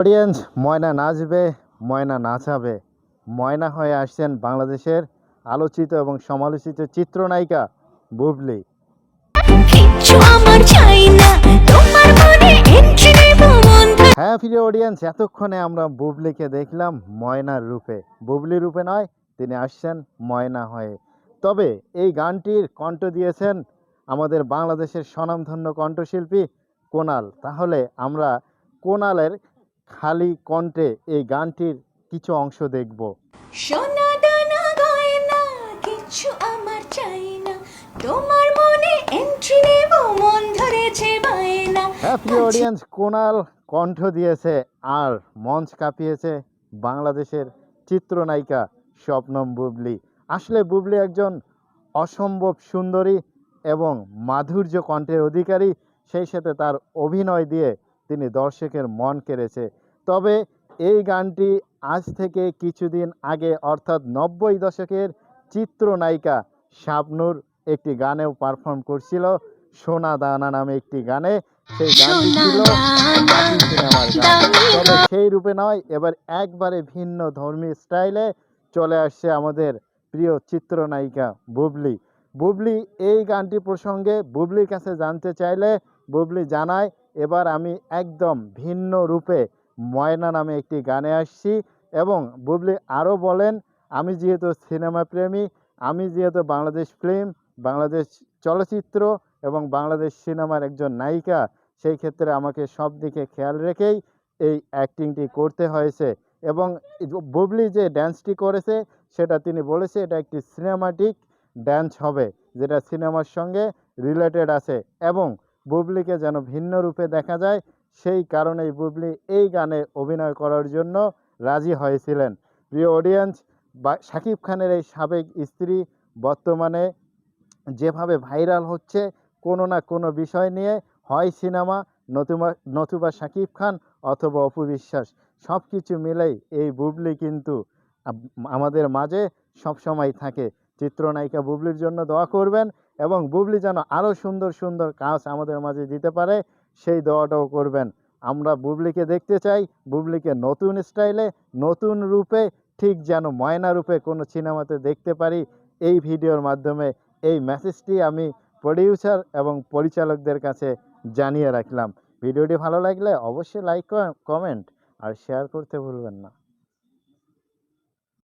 Audience ময়না নাচবে ময়না নাচাবে। ময়না হয়ে আসছেন বাংলাদেশের আলোচিত এবং সমালোচিত চিত্রনায়িকা বুবলি। হ্যাঁ প্রিয় অডিয়েন্স এতক্ষণে আমরা বুবলিকে দেখলাম ময়নার রূপে। বুবলি রূপে নয় তিনি আসছেন ময়না হয়ে। তবে এই গানটির কণ্ঠ দিয়েছেন আমাদের বাংলাদেশের স্বনামধন্য কণ্ঠশিল্পী কোনাল। তাহলে আমরা কোনালের খালি কণ্ঠে এই গানটির কিছু অংশ দেখব। সোনা দানা গয়না কিচ্ছু আমার চাই না। তোমার মনে এন্ট্রি নেব মন ধরেছে বায়না। হ্যাঁ প্রিয় অডিয়েন্স কোনাল কণ্ঠ দিয়েছে আর মঞ্চ কাঁপিয়েছে বাংলাদেশের চিত্রনায়িকা স্বপ্নম বুবলি। আসলে বুবলি একজন অসম্ভব সুন্দরী এবং মাধুর্য কণ্ঠের অধিকারী সেই সাথে তার অভিনয় দিয়ে তিনি দর্শকের মন কেড়েছে। তবে এই গানটি আজ থেকে কিছুদিন আগে অর্থাৎ নব্বই দশকের চিত্রনায়িকা শাবনূর একটি গানেও পারফর্ম করছিল সোনা দানা নামে একটি গানে। সেই গানটি ছিল সিনেমার গান। তবে সেই রূপে নয় এবার একবারে ভিন্ন ধর্মী স্টাইলে চলে আসছে আমাদের প্রিয় চিত্রনায়িকা বুবলি। বুবলি এই গানটি প্রসঙ্গে বুবলির কাছে জানতে চাইলে বুবলি জানায় এবার আমি একদম ভিন্ন রূপে ময়না নামে একটি গানে আসছি এবং বুবলি আরও বলেন, আমি যেহেতু সিনেমা প্রেমী, আমি যেহেতু বাংলাদেশ ফিল্ম, বাংলাদেশ চলচ্চিত্র এবং বাংলাদেশ সিনেমার একজন নায়িকা, সেই ক্ষেত্রে আমাকে সব দিকে খেয়াল রেখেই এই অ্যাক্টিংটি করতে হয়েছে। এবং বুবলি যে ড্যান্সটি করেছে, সেটা তিনি বলেছে, এটা একটি সিনেমাটিক ড্যান্স হবে, যেটা সিনেমার সঙ্গে রিলেটেড আছে। এবং বুবলিকে যেন ভিন্ন রূপে দেখা যায় সেই কারণেই বুবলি এই গানে অভিনয় করার জন্য রাজি হয়েছিলেন। প্রিয় অডিয়েন্স শাকিব খানের এই সাবেক স্ত্রী বর্তমানে যেভাবে ভাইরাল হচ্ছে, কোনো না কোনো বিষয় নিয়ে হয় সিনেমা, নতুবা নতুবা শাকিব খান অথবা অপু বিশ্বাস সব কিছু মিলেই এই বুবলি কিন্তু আমাদের মাঝে সবসময় থাকে। চিত্রনায়িকা বুবলির জন্য দোয়া করবেন এবং বুবলি যেন আরও সুন্দর সুন্দর কাজ আমাদের মাঝে দিতে পারে। সেই দোয়াটাও করবেন। আমরা বুবলিকে দেখতে চাই, বুবলিকে নতুন স্টাইলে, নতুন রূপে, ঠিক যেন ময়না রূপে কোনো সিনেমাতে দেখতে পারি। এই ভিডিওর মাধ্যমে এই মেসেজটি আমি প্রডিউসার এবং পরিচালকদের কাছে জানিয়ে রাখলাম। ভিডিওটি ভালো লাগলে অবশ্যই লাইক, কমেন্ট আর শেয়ার করতে ভুলবেন না।